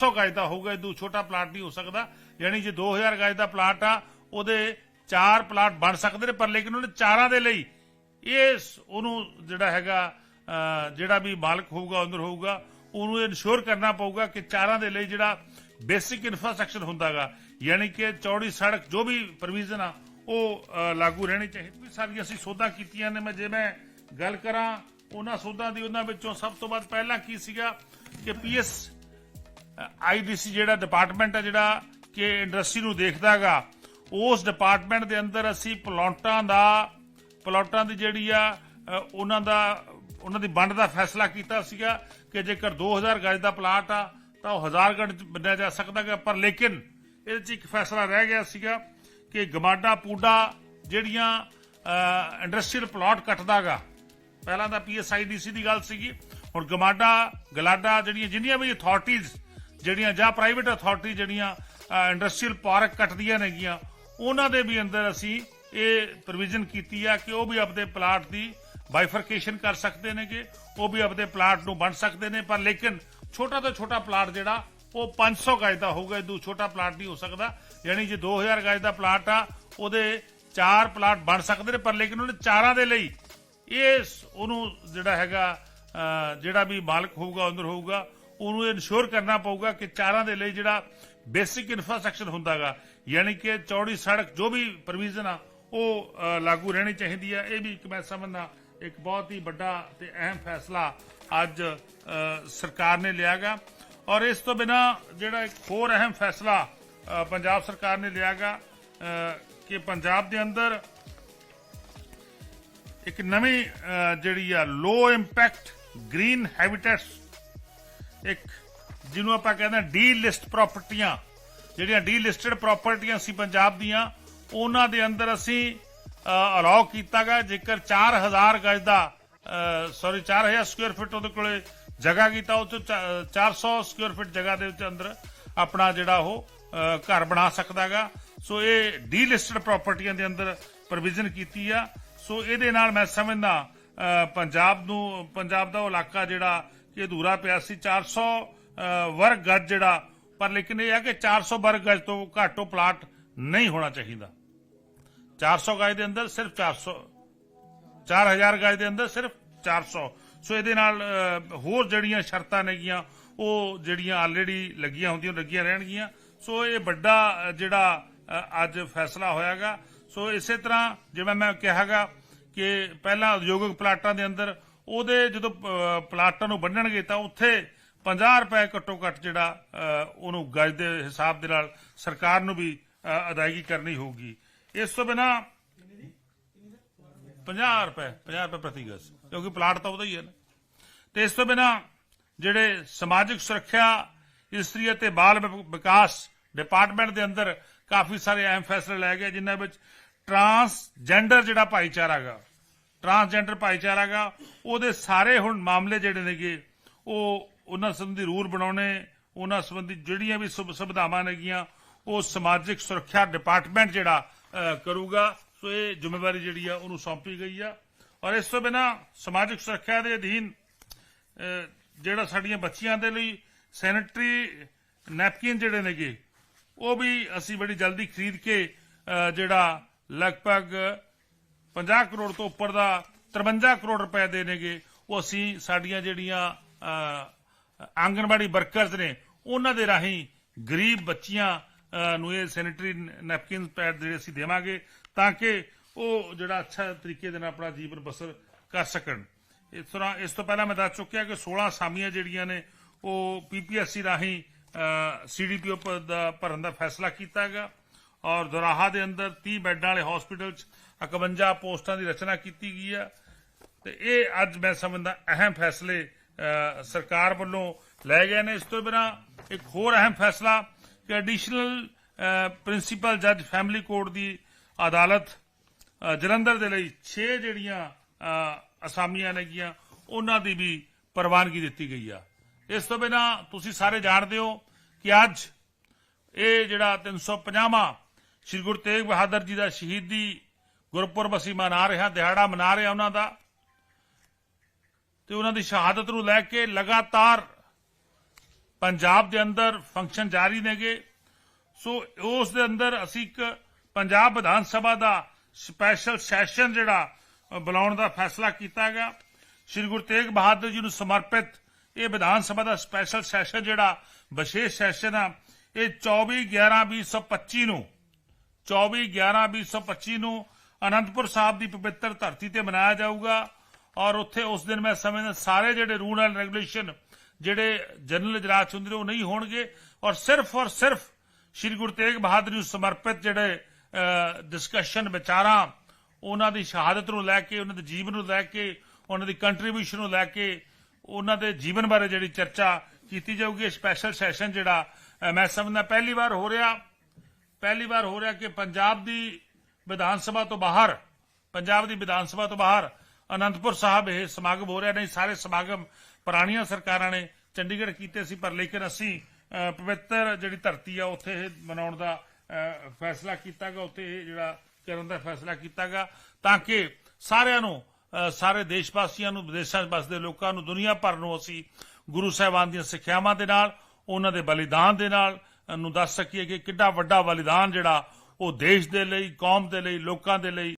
100 ਗਜ ਦਾ ਹੋਊਗਾ ਇਦੋਂ ਛੋਟਾ ਪਲਾਟ ਨਹੀਂ ਹੋ ਸਕਦਾ। ਯਾਨੀ ਜੇ 2000 ਗਜ ਦਾ ਪਲਾਟ ਆ, ਉਹਦੇ ਚਾਰ ਪਲਾਟ ਬਣ ਸਕਦੇ ਨੇ, ਪਰ ਲੇਕਿਨ ਉਹਨੇ ਚਾਰਾਂ ਦੇ ਲਈ ਇਹ ਉਹਨੂੰ ਜਿਹੜਾ ਹੈਗਾ ਜਿਹੜਾ ਵੀ ਮਾਲਕ ਹੋਊਗਾ ਓਨਰ ਹੋਊਗਾ, ਉਹਨੂੰ ਇਨਸ਼ੋਰ ਕਰਨਾ ਪਊਗਾ ਕਿ ਚਾਰਾਂ ਦੇ ਲਈ ਜਿਹੜਾ ਬੇਸਿਕ ਇਨਫਰਾਸਟ੍ਰਕਚਰ ਹੁੰਦਾਗਾ, ਯਾਨੀ ਕਿ ਚੌੜੀ ਸੜਕ, ਜੋ ਵੀ ਪ੍ਰੋਵੀਜ਼ਨ ਆ, ਉਹ ਲਾਗੂ ਰਹਿਣੀ ਚਾਹੀਦੀ। ਵੀ ਸਾਰੀਆਂ ਅਸੀਂ ਸੋਧਾਂ ਕੀਤੀਆਂ ਨੇ, ਮੈਂ ਜੇ ਮੈਂ ਗੱਲ ਕਰਾਂ, ਉਹਨਾਂ ਸੋਧਾਂ ਦੀ ਉਹਨਾਂ ਵਿੱਚੋਂ ਸਭ ਤੋਂ ਵੱਧ ਪਹਿਲਾਂ ਕੀ ਸੀਗਾ ਕਿ ਪੀਐਸ ਆਈਡੀਸੀ ਜਿਹੜਾ ਡਿਪਾਰਟਮੈਂਟ ਹੈ ਜਿਹੜਾ ਕਿ ਇੰਡਸਟਰੀ ਨੂੰ ਦੇਖਦਾਗਾ ਉਸ ਡਿਪਾਰਟਮੈਂਟ ਦੇ ਅੰਦਰ ਅਸੀਂ ਪਲਾਟਾਂ ਦਾ, ਪਲਾਟਾਂ ਦੀ ਜਿਹੜੀ ਆ ਉਹਨਾਂ ਦਾ, ਉਹਨਾਂ ਦੀ ਵੰਡ ਦਾ ਫੈਸਲਾ ਕੀਤਾ ਸੀਗਾ ਕਿ ਜੇਕਰ 2000 ਗਜ ਦਾ ਪਲਾਟ ਆ, ਤਾਂ ਉਹ 1000 ਗਜ ਵੰਡਿਆ ਜਾ ਸਕਦਾ ਗਾ, ਪਰ ਲੇਕਿਨ ਇਹਦੇ 'ਚ ਇੱਕ ਫੈਸਲਾ ਰਹਿ ਗਿਆ ਸੀਗਾ ਕਿ ਗਮਾਡਾ ਪੂਡਾ ਜਿਹੜੀਆਂ ਇੰਡਸਟਰੀਅਲ ਪਲਾਟ ਕੱਟਦਾਗਾ ਪਹਿਲਾਂ ਤਾਂ ਪੀਐਸਆਈਡੀਸੀ ਦੀ ਗੱਲ ਸੀਗੀ, ਹੁਣ ਗਮਾਡਾ, ਗਲਾਡਾ ਜਿਹੜੀਆਂ ਜਿੰਨੀਆਂ ਵੀ ਅਥਾਰਟੀਆਂ ਜਿਹੜੀਆਂ ਜਾਂ ਪ੍ਰਾਈਵੇਟ ਅਥਾਰਟੀ ਜਿਹੜੀਆਂ ਇੰਡਸਟਰੀਅਲ ਪਾਰਕ ਕੱਟਦੀਆਂ ਨੇਗੀਆਂ, ਉਹਨਾਂ ਦੇ ਵੀ ਅੰਦਰ ਅਸੀਂ ਇਹ ਪ੍ਰੋਵੀਜ਼ਨ ਕੀਤੀ ਆ ਕਿ ਉਹ ਵੀ ਆਪਣੇ ਪਲਾਟ ਦੀ ਬਾਈਫਰਕੇਸ਼ਨ ਕਰ ਸਕਦੇ ਨੇਗੇ, ਉਹ ਵੀ ਆਪਣੇ ਪਲਾਟ ਨੂੰ ਵੰਡ ਸਕਦੇ ਨੇ, ਪਰ ਲੇਕਿਨ ਛੋਟਾ ਤੋਂ ਛੋਟਾ ਪਲਾਟ ਜਿਹੜਾ, ਉਹ 500 ਗਜ ਦਾ ਹੋਊਗਾ ਇਦੋਂ ਛੋਟਾ ਪਲਾਟ ਨਹੀਂ ਹੋ ਸਕਦਾ। ਯਾਨੀ ਜੇ 2000 ਗਜ ਦਾ ਪਲਾਟ ਆ, ਉਹਦੇ ਚਾਰ ਪਲਾਟ ਬਣ ਸਕਦੇ ਨੇ, ਪਰ ਲੇਕਿਨ ਉਹਨੇ ਚਾਰਾਂ ਦੇ ਲਈ ਇਹ ਉਹਨੂੰ ਜਿਹੜਾ ਹੈਗਾ ਜਿਹੜਾ ਵੀ ਮਾਲਕ ਹੋਊਗਾ ਓਨਰ ਹੋਊਗਾ ਉਹਨੂੰ ਇਨਸ਼ੋਰ ਕਰਨਾ ਪਊਗਾ ਕਿ ਚਾਰਾਂ ਦੇ ਲਈ ਜਿਹੜਾ ਬੇਸਿਕ ਇਨਫਰਾਸਟ੍ਰਕਚਰ ਹੁੰਦਾਗਾ ਯਾਨੀ ਕਿ ਚੌੜੀ ਸੜਕ ਜੋ ਵੀ ਪ੍ਰੋਵੀਜ਼ਨ ਆ ਉਹ ਲਾਗੂ ਰਹਿਣੀ ਚਾਹੀਦੀ ਆ। ਇਹ ਵੀ ਇੱਕ ਮੈਂ ਸਮਝਦਾ ਇੱਕ ਬਹੁਤ ਹੀ ਵੱਡਾ ਤੇ ਅਹਿਮ ਫੈਸਲਾ ਅੱਜ ਸਰਕਾਰ ਨੇ ਲਿਆਗਾ। ਔਰ ਇਸ ਤੋਂ ਬਿਨਾ ਜਿਹੜਾ ਇੱਕ ਹੋਰ ਅਹਿਮ ਫੈਸਲਾ ਪੰਜਾਬ ਸਰਕਾਰ ਨੇ ਲਿਆਗਾ ਅਹ, ਕਿ ਪੰਜਾਬ ਦੇ ਅੰਦਰ ਇੱਕ ਨਵੀਂ ਜਿਹੜੀ ਆ ਲੋ ਇੰਪੈਕਟ ਗ੍ਰੀਨ ਹੈਬਿਟੈਟਸ ਇੱਕ, ਜਿਹਨੂੰ ਆਪਾਂ ਕਹਿੰਦੇ ਆ ਡੀ ਲਿਸਟ ਪ੍ਰਾਪਰਟੀਆਂ। ਜਿਹੜੀਆਂ ਡੀ ਲਿਸਟਡ ਪ੍ਰਾਪਰਟੀਆਂ ਸੀ ਪੰਜਾਬ ਦੀਆਂ, ਉਹਨਾਂ ਦੇ ਅੰਦਰ ਅਸੀਂ ਅਲਾਉ ਕੀਤਾਗਾ। ਜੇਕਰ 4000 ਗਜ ਦਾ ਸੌਰੀ 4000 ਸਕੁਅਰ ਫੁੱਟ ਉਹਦੇ ਕੋਲੇ ਜਗ੍ਹਾ ਕੀਤਾ, ਉਹ ਚ 400 ਸਕੁਅਰ ਫੁੱਟ ਜਗ੍ਹਾ ਦੇ ਵਿੱਚ ਅੰਦਰ ਆਪਣਾ ਜਿਹੜਾ ਉਹ ਘਰ ਬਣਾ ਸਕਦਾਗਾ। ਸੋ ਇਹ ਡੀ ਲਿਸਟਡ ਪ੍ਰਾਪਰਟੀਆਂ ਦੇ ਅੰਦਰ ਪ੍ਰੋਵੀਜ਼ਨ ਕੀਤੀ ਆ। ਸੋ ਇਹਦੇ ਨਾਲ ਮੈਂ ਸਮਝਦਾ ਪੰਜਾਬ ਨੂੰ, ਪੰਜਾਬ ਦਾ ਉਹ ਇਲਾਕਾ ਜਿਹੜਾ ਇਹ ਅਧੂਰਾ ਪਿਆ ਸੀ। 400 ਅਹ, ਵਰਗ ਗਜ ਜਿਹੜਾ ਪਰ ਲੇਕਿਨ ਇਹ ਹੈ ਕਿ 400 ਵਰਗ ਗਜ ਤੋਂ ਘੱਟੋ ਪਲਾਟ ਨਹੀਂ ਹੋਣਾ ਚਾਹੀਦਾ। 400 ਗਜ ਦੇ ਅੰਦਰ ਸਿਰਫ 400 4000 ਗਜ ਦੇ ਅੰਦਰ ਸਿਰਫ 400 ਸੋ। ਇਹਦੇ ਨਾਲ ਹੋਰ ਜਿਹੜੀਆਂ ਸ਼ਰਤਾਂ ਨੇਗੀਆਂ ਉਹ ਜਿਹੜੀਆਂ ਆਲਰੇਡੀ ਲੱਗੀਆਂ ਹੁੰਦੀਆਂ ਲੱਗੀਆਂ ਰਹਿਣਗੀਆਂ। ਸੋ ਇਹ ਵੱਡਾ ਜਿਹੜਾ ਅੱਜ ਫੈਸਲਾ ਹੋਇਆਗਾ। ਸੋ ਇਸੇ ਤਰ੍ਹਾਂ ਜਿਵੇਂ ਮੈਂ ਕਿਹਾਗਾ ਕਿ ਪਹਿਲਾਂ ਉਦਯੋਗਿਕ ਪਲਾਟਾਂ ਦੇ ਅੰਦਰ ਉਹਦੇ ਜਦੋਂ ਪਲਾਟਾਂ ਨੂੰ ਵੰਡਣਗੇ ਤਾਂ ਉੱਥੇ 50 ਰੁਪਏ ਘੱਟੋ ਘੱਟ ਜਿਹੜਾ ਉਹਨੂੰ ਗਜ ਦੇ ਹਿਸਾਬ ਦੇ ਨਾਲ ਸਰਕਾਰ ਨੂੰ ਵੀ ਅਦਾਇਗੀ ਕਰਨੀ ਹੋਊਗੀ। ਇਸ ਤੋਂ ਬਿਨਾ 50 ਰੁਪਏ 50 ਰੁਪਏ ਪ੍ਰਤੀ ਗਜ਼, ਕਿਉਂਕਿ ਪਲਾਟ ਤਾਂ ਉਹਦਾ ਹੀ ਹੈ ਨਾ। ਤੇ ਇਸ ਤੋਂ ਬਿਨਾ ਜਿਹੜੇ ਸਮਾਜਿਕ ਸੁਰੱਖਿਆ, ਇਸਤਰੀ ਅਤੇ ਬਾਲ ਵਿਕਾਸ ਡਿਪਾਰਟਮੈਂਟ ਦੇ ਅੰਦਰ ਕਾਫੀ ਸਾਰੇ ਅਹਿਮ ਫੈਸਲੇ ਲਏ ਗਏ, ਜਿਨ੍ਹਾਂ ਵਿੱਚ ਟਰਾਂਸਜੈਂਡਰ ਜਿਹੜਾ ਭਾਈਚਾਰਾ ਗਾ ਟਰਾਂਸਜੈਂਡਰ ਭਾਈਚਾਰਾ ਗਾ ਉਹਦੇ ਸਾਰੇ ਹੁਣ ਮਾਮਲੇ ਜਿਹੜੇ ਨੇਗੇ, ਉਹ ਉਹਨਾਂ ਸੰਬੰਧੀ ਰੂਲ ਬਣਾਉਣੇ, ਉਹਨਾਂ ਸੰਬੰਧੀ ਜਿਹੜੀਆਂ ਵੀ ਸੁਵ- ਸੁਵਿਧਾਵਾਂ ਨੇਗੀਆਂ, ਉਹ ਸਮਾਜਿਕ ਸੁਰੱਖਿਆ ਡਿਪਾਰਟਮੈਂਟ ਜਿਹੜਾ ਕਰੂਗਾ, ਸੋ ਇਹ ਜ਼ਿੰਮੇਵਾਰੀ ਜਿਹੜੀ ਆ, ਉਹਨੂੰ ਸੌਂਪੀ ਗਈ ਆ। ਔਰ ਇਸ ਤੋਂ ਬਿਨਾ ਸਮਾਜਿਕ ਸੁਰੱਖਿਆ ਦੇ ਅਧੀਨ ਜਿਹੜਾ ਸਾਡੀਆਂ ਬੱਚੀਆਂ ਦੇ ਲਈ ਸੈਨੇਟਰੀ ਨੈਪਕਿਨ ਜਿਹੜੇ ਨੇਗੇ, ਉਹ ਵੀ ਅਸੀਂ ਬੜੀ ਜਲਦੀ ਖਰੀਦ ਕੇ ਜਿਹੜਾ ਲਗਭਗ 50 ਕਰੋੜ ਤੋਂ ਉੱਪਰ ਦਾ 53 ਕਰੋੜ ਰੁਪਏ ਦੇ ਨੇਗੇ, ਉਹ ਅਸੀਂ ਸਾਡੀਆਂ ਜਿਹੜੀਆਂ ਆਂਗਣਵਾੜੀ ਵਰਕਰਸ ਨੇ, ਉਹਨਾਂ ਦੇ ਰਾਹੀਂ ਗਰੀਬ ਬੱਚੀਆਂ ਨੂੰ ਇਹ ਸੈਨੇਟਰੀ ਨੈਪਕਿਨ ਪੈਡ ਜਿਹੜੇ ਅਸੀਂ ਦੇਵਾਂਗੇ ਤਾਂ ਕਿ ਉਹ ਜਿਹੜਾ ਅੱਛਾ ਤਰੀਕੇ ਦੇ ਨਾਲ ਆਪਣਾ ਜੀਵਨ ਬਸਰ ਕਰ ਸਕਣ। ਇਸ ਤਰ੍ਹਾਂ, ਇਸ ਤੋਂ ਪਹਿਲਾਂ ਮੈਂ ਦੱਸ ਚੁੱਕਿਆ ਕਿ 16 ਸਾਮੀਆਂ ਜਿਹੜੀਆਂ ਨੇ, ਉਹ ਪੀਪੀਐਸਸੀ ਰਾਹੀਂ ਸੀਡੀਪੀਓ ਦਾ ਭਰਨ ਦਾ ਫੈਸਲਾ ਕੀਤਾ ਹੈਗਾ ਔਰ ਦੁਰਾਹਾ ਦੇ ਅੰਦਰ 30 ਬੈੱਡਾਂ ਵਾਲੇ ਹਸਪੀਟਲ 'ਚ 51 ਪੋਸਟਾਂ ਦੀ ਰਚਨਾ ਕੀਤੀ ਗਈ ਆ। ਤੇ ਇਹ ਅੱਜ ਮੈਂ ਸਮਝਦਾ ਅਹਿਮ ਫੈਸਲੇ ਸਰਕਾਰ ਵੱਲੋਂ ਲਏ ਗਏ ਨੇ। ਇਸ ਤੋਂ ਬਿਨਾ ਇੱਕ ਹੋਰ ਅਹਿਮ ਫੈਸਲਾ ਕਿ ਐਡੀਸ਼ਨਲ ਪ੍ਰਿੰਸੀਪਲ ਜੱਜ ਫੈਮਿਲੀ ਕੋਰਟ ਦੀ ਅਦਾਲਤ ਜਲੰਧਰ ਦੇ ਲਈ 6 ਜਿਹੜੀਆਂ ਅਸਾਮੀਆਂ ਨੇਗੀਆਂ ਉਹਨਾਂ ਦੀ ਵੀ ਪ੍ਰਵਾਨਗੀ ਦਿੱਤੀ ਗਈ ਆ। ਇਸ ਤੋਂ ਬਿਨਾ ਤੁਸੀਂ ਸਾਰੇ ਜਾਣਦੇ ਹੋ ਕਿ ਅੱਜ ਇਹ ਜਿਹੜਾ 350ਵਾਂ ਸ੍ਰੀ ਗੁਰੂ ਤੇਗ ਬਹਾਦਰ ਜੀ ਦਾ ਸ਼ਹੀਦੀ ਗੁਰਪੁਰਬ ਅਸੀਂ ਮਨਾ ਰਹੇ ਹਾਂ ਦਿਹਾੜਾ ਮਨਾ ਰਹੇ ਹਾਂ ਉਹਨਾਂ ਦਾ। ਤੇ ਉਹਨਾਂ ਦੀ ਸ਼ਹਾਦਤ ਨੂੰ ਲੈ ਕੇ ਲਗਾਤਾਰ ਪੰਜਾਬ ਦੇ ਅੰਦਰ ਫੰਕਸ਼ਨ ਜਾਰੀ ਨੇਗੇ। ਸੋ ਉਸ ਦੇ ਅੰਦਰ ਅਸੀਂ ਇੱਕ ਪੰਜਾਬ ਵਿਧਾਨ ਸਭਾ ਦਾ ਸਪੈਸ਼ਲ ਸੈਸ਼ਨ ਜਿਹੜਾ ਬੁਲਾਉਣ ਦਾ ਫੈਸਲਾ ਕੀਤਾ ਗਿਆ ਸ਼੍ਰੀ ਗੁਰੂ ਤੇਗ ਬਹਾਦਰ ਜੀ ਨੂੰ ਸਮਰਪਿਤ ਇਹ ਵਿਧਾਨ ਸਭਾ ਦਾ ਸਪੈਸ਼ਲ ਸੈਸ਼ਨ ਜਿਹੜਾ, ਵਿਸ਼ੇਸ਼ ਸੈਸ਼ਨ ਆ, ਇਹ 24 11 2025 ਨੂੰ 24 11 2025 ਨੂੰ ਅਨੰਦਪੁਰ ਸਾਹਿਬ ਦੀ ਪਵਿੱਤਰ ਧਰਤੀ ਤੇ ਮਨਾਇਆ ਜਾਊਗਾ ਔਰ ਉੱਥੇ ਉਸ ਦਿਨ ਮੈਂ ਸਮਝਦਾ ਸਾਰੇ ਜਿਹੜੇ ਰੂਲ ਐਂਡ ਰੈਗੂਲੇਸ਼ਨ ਜਿਹੜੇ ਜਨਰਲ ਇਜਲਾਸ ਹੁੰਦੇ ਉਹ ਨਹੀਂ ਹੋਣਗੇ ਔਰ ਸਿਰਫ ਔਰ ਸਿਰਫ ਸ਼੍ਰੀ ਗੁਰੂ ਤੇਗ ਬਹਾਦਰ ਨੂੰ ਸਮਰਪਿਤ ਜਿਹੜੇ ਡਿਸਕਸ਼ਨ ਵਿਚਾਰਾਂ, ਉਹਨਾਂ ਦੀ ਸ਼ਹਾਦਤ ਨੂੰ ਲੈ ਕੇ, ਉਹਨਾਂ ਦੇ ਜੀਵਨ ਨੂੰ ਲੈ ਕੇ, ਉਹਨਾਂ ਦੀ ਕੰਟਰੀਬਿਊਸ਼ਨ ਨੂੰ ਲੈ ਕੇ ਉਹਨਾਂ ਦੇ ਜੀਵਨ ਬਾਰੇ ਜਿਹੜੀ ਚਰਚਾ ਕੀਤੀ ਜਾਊਗੀ। ਸਪੈਸ਼ਲ ਸੈਸ਼ਨ ਜਿਹੜਾ ਮੈਂ ਸਮਝਦਾ ਪਹਿਲੀ ਵਾਰ ਹੋ ਰਿਹਾ। ਪਹਿਲੀ ਵਾਰ ਹੋ ਰਿਹਾ ਕਿ ਪੰਜਾਬ ਦੀ ਵਿਧਾਨ ਸਭਾ ਤੋਂ ਬਾਹਰ, ਪੰਜਾਬ ਦੀ ਵਿਧਾਨ ਸਭਾ ਤੋਂ ਬਾਹਰ, ਅਨੰਦਪੁਰ ਸਾਹਿਬ ਇਹ ਸਮਾਗਮ ਹੋ ਰਿਹਾ ਨਹੀਂ, ਸਾਰੇ ਸਮਾਗਮ ਪੁਰਾਣੀਆਂ ਸਰਕਾਰਾਂ ਨੇ ਚੰਡੀਗੜ੍ਹ ਕੀਤੇ ਸੀ, ਪਰ ਲੇਕਿਨ ਅਸੀਂ ਪਵਿੱਤਰ ਜਿਹੜੀ ਧਰਤੀ ਆ, ਉੱਥੇ ਇਹ ਮਨਾਉਣ ਦਾ ਫੈਸਲਾ ਕੀਤਾ ਗਿਆ ਉੱਥੇ ਇਹ ਜਿਹੜਾ ਕਰਨ ਦਾ ਫੈਸਲਾ ਕੀਤਾ ਗਿਆ ਤਾਂ ਕਿ ਸਾਰਿਆਂ ਨੂੰ ਸਾਰੇ ਦੇਸ਼ ਵਾਸੀਆਂ ਨੂੰ, ਵਿਦੇਸ਼ਾਂ 'ਚ ਵੱਸਦੇ ਲੋਕਾਂ ਨੂੰ, ਦੁਨੀਆ ਭਰ ਨੂੰ ਅਸੀਂ ਗੁਰੂ ਸਾਹਿਬਾਨ ਦੀਆਂ ਸਿੱਖਿਆਵਾਂ ਦੇ ਨਾਲ, ਉਹਨਾਂ ਦੇ ਬਲੀਦਾਨ ਦੇ ਨਾਲ ਨੂੰ ਦੱਸ ਸਕੀਏ ਕਿ ਕਿੰਨਾ ਵੱਡਾ ਬਲੀਦਾਨ ਜਿਹੜਾ ਉਹ ਦੇਸ਼ ਦੇ ਲਈ ਕੌਮ ਦੇ ਲਈ ਲੋਕਾਂ ਦੇ ਲਈ